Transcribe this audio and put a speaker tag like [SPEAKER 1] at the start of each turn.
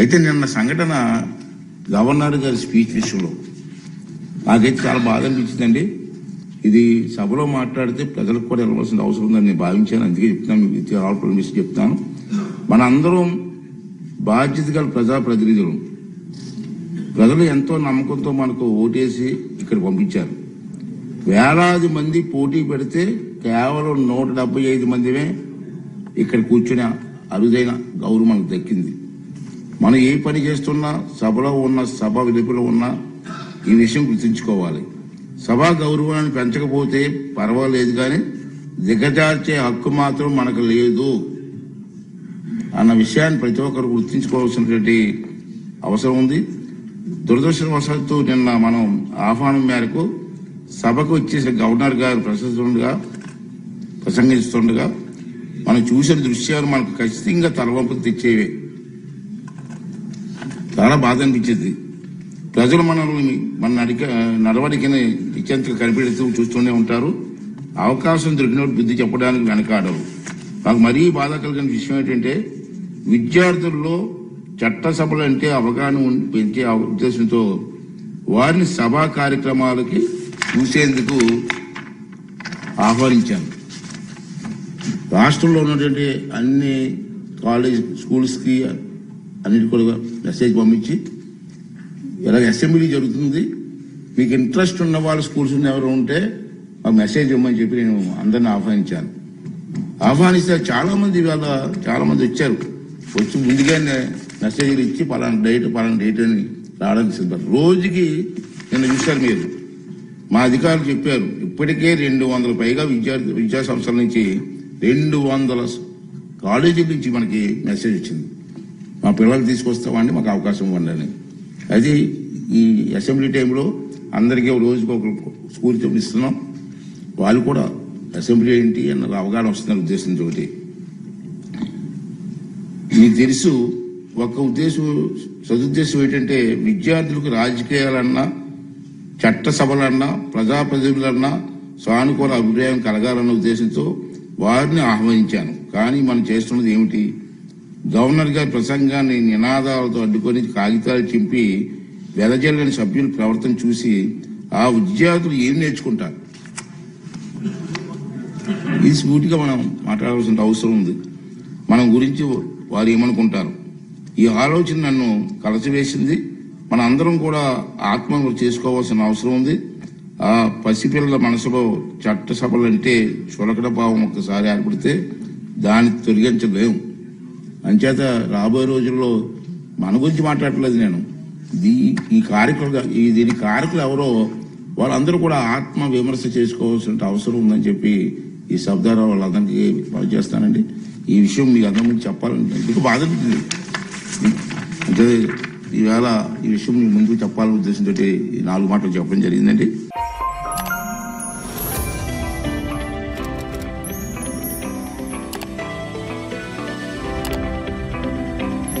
[SPEAKER 1] అయితే నిన్న సంఘటన గవర్నర్ గారి స్పీచ్ విషయంలో నాకైతే చాలా బాధ అనిపించిందండి. ఇది సభలో మాట్లాడితే ప్రజలకు కూడా వెళ్ళవలసిన అవసరం ఉందని నేను భావించాను. అందుకే చెప్తున్నాను మీకు ఇది ఆల్ పర్మిషన్ చెప్తాను. మన అందరం బాధ్యత గల ప్రజాప్రతినిధులు. ప్రజలు ఎంతో నమ్మకంతో మనకు ఓటేసి ఇక్కడ పంపించారు. వేలాది మంది పోటీ పెడితే కేవలం నూట డెబ్బై ఐదు మందిమే ఇక్కడ కూర్చుని అరుదైన గౌరవం మనకు దక్కింది. మనం ఏ పని చేస్తున్నా సభలో ఉన్న సభ వెలుపులో ఉన్న ఈ విషయం గుర్తుంచుకోవాలి. సభా గౌరవాన్ని పెంచకపోతే పర్వాలేదు కానీ దిగజార్చే హక్కు మాత్రం మనకు లేదు అన్న విషయాన్ని ప్రతి ఒక్కరు గుర్తుంచుకోవాల్సినటువంటి అవసరం ఉంది. దురదృష్టవశాత్తు నిన్న మనం ఆహ్వానం మేరకు సభకు వచ్చేసిన గవర్నర్ గారు ప్రసంగిస్తుండగా ప్రసంగిస్తుండగా మనం చూసిన దృశ్యాలు మనకు ఖచ్చితంగా తలవంపు తెచ్చేవే. చాలా బాధ అనిపించింది. ప్రజలు మనల్ని మన నడిక నడవడికని నిత్యంతగా కనిపెడుతూ చూస్తూనే ఉంటారు. అవకాశం దొరికినప్పుడు బుద్ధి చెప్పడానికి వెనకాడరు. నాకు మరీ బాధ కలిగిన విషయం ఏంటంటే విద్యార్థుల్లో చట్టసభలు అంటే అవగాహన పెంచే ఉద్దేశంతో వారిని సభా కార్యక్రమాలకి చూసేందుకు ఆహ్వానించాను. రాష్ట్రంలో ఉన్నటువంటి అన్ని కాలేజ్ స్కూల్స్కి అన్నిటి కూడా మెసేజ్ పంపించి ఇలాగ అసెంబ్లీ జరుగుతుంది. మీకు ఇంట్రెస్ట్ ఉన్న వాళ్ళు స్కూల్స్ ఉన్న ఎవరు ఉంటే ఆ మెసేజ్ ఇవ్వమని చెప్పి నేను అందరిని ఆహ్వానించాను. ఆహ్వానిస్తే చాలా మంది ఇవాళ చాలా మంది వచ్చారు. వచ్చి ముందుగానే మెసేజ్లు ఇచ్చి పలానా డేట్ పలానా డేట్ అని రావడానికి సిద్ధం రోజుకి నిన్న చూశారు మీరు. మా అధికారులు చెప్పారు ఇప్పటికే రెండు వందల పైగా విద్యార్థి విద్యా సంస్థల నుంచి రెండు వందల కాలేజీల నుంచి మనకి మెసేజ్ వచ్చింది. మా పిల్లలు తీసుకొస్తామండి మాకు అవకాశం ఇవ్వండి అది ఈ అసెంబ్లీ టైంలో అందరికీ ఒక రోజుకి ఒక స్కూల్ చూపిస్తున్నాం వాళ్ళు కూడా అసెంబ్లీ ఏంటి అన్న అవగాహన వస్తున్న ఉద్దేశంతో మీకు తెలుసు ఒక ఉద్దేశం సదుద్దేశం ఏంటంటే విద్యార్థులకు రాజకీయాలన్నా చట్టసభలన్నా ప్రజాప్రతినిధులన్నా సానుకూల అభిప్రాయం కలగాలన్న ఉద్దేశంతో వారిని ఆహ్వానించాను. కానీ మనం చేస్తున్నది ఏమిటి? గవర్నర్ గారి ప్రసంగాన్ని నినాదాలతో అడ్డుకొని కాగితాలు చింపి వెదజల్లని సభ్యుల ప్రవర్తన చూసి ఆ విద్యార్థులు ఏం నేర్చుకుంటారు? ఈ సూటిగా మనం మాట్లాడాల్సిన అవసరం ఉంది. మనం గురించి వారు ఏమనుకుంటారు? ఈ ఆలోచన నన్ను కలసివేసింది. మన అందరం కూడా ఆత్మహత్య చేసుకోవాల్సిన అవసరం ఉంది. ఆ పసిపిల్లల మనసులో చట్టసభలంటే చులకడ భావం ఒక్కసారి ఏర్పడితే దాన్ని తొలగించలేము అంచేత రాబోయే రోజుల్లో మన గురించి మాట్లాడట్లేదు నేను. దీ ఈ కారకులు ఈ దీని కారకులు ఎవరో వాళ్ళందరూ కూడా ఆత్మ విమర్శ చేసుకోవాల్సిన అవసరం ఉందని చెప్పి ఈ శబ్దాల వాళ్ళందరికీ పని చేస్తానండి. ఈ విషయం మీకు అందరి ముందు చెప్పాలని మీకు బాధ అనిపించింది అంటే ఈవేళ ఈ విషయం మీ ముందుకు చెప్పాలనే ఉద్దేశంతో ఈ నాలుగు మాటలు చెప్పడం జరిగిందండి.